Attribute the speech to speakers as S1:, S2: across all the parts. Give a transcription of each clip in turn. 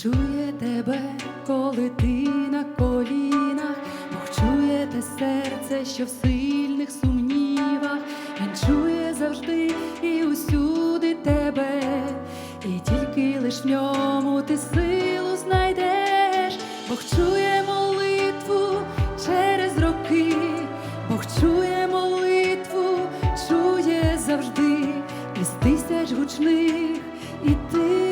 S1: чує тебе, коли ти на колінах, Бог чує те серце, що в сильних сумнівах, Він чує завжди і усюди тебе, і тільки лиш в ньому ти силу знайдеш, Бог чує молитву через роки, Бог чує молитву, чує завжди. Із тисяч гучних і. Твої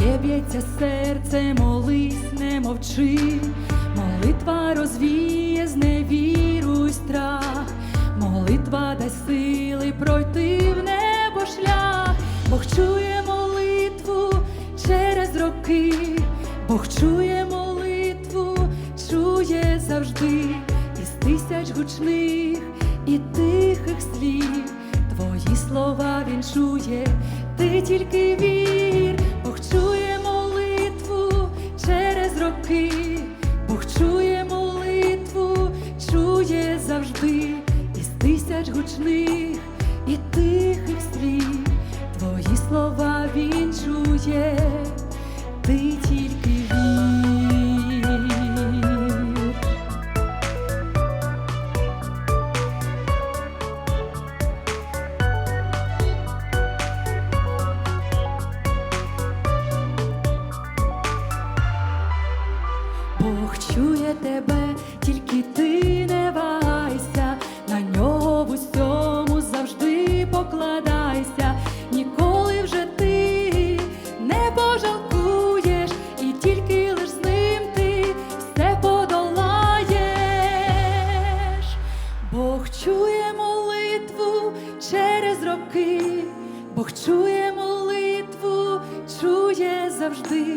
S1: Твоє б'ється серце, молись, не мовчи, молитва розвіє зневіру й страх, молитва дасть сили пройти в небо шлях, Бог чує молитву через роки, Бог чує молитву, чує завжди. Із тисяч гучних і тихих слів. Твої слова він чує, ти тільки вір, Чує молитву через роки, Бог чує молитву, чує завжди із тисяч гучних і тихих слів. Твої слова він чує, ти тільки тебе, тільки ти не вагайся, на нього в усьому завжди покладайся, ніколи вже ти не пожалкуєш, і тільки лиш з ним ти все подолаєш. Бог чує молитву через роки, Бог чує молитву, чує завжди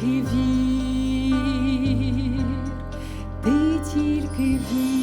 S1: тільки він.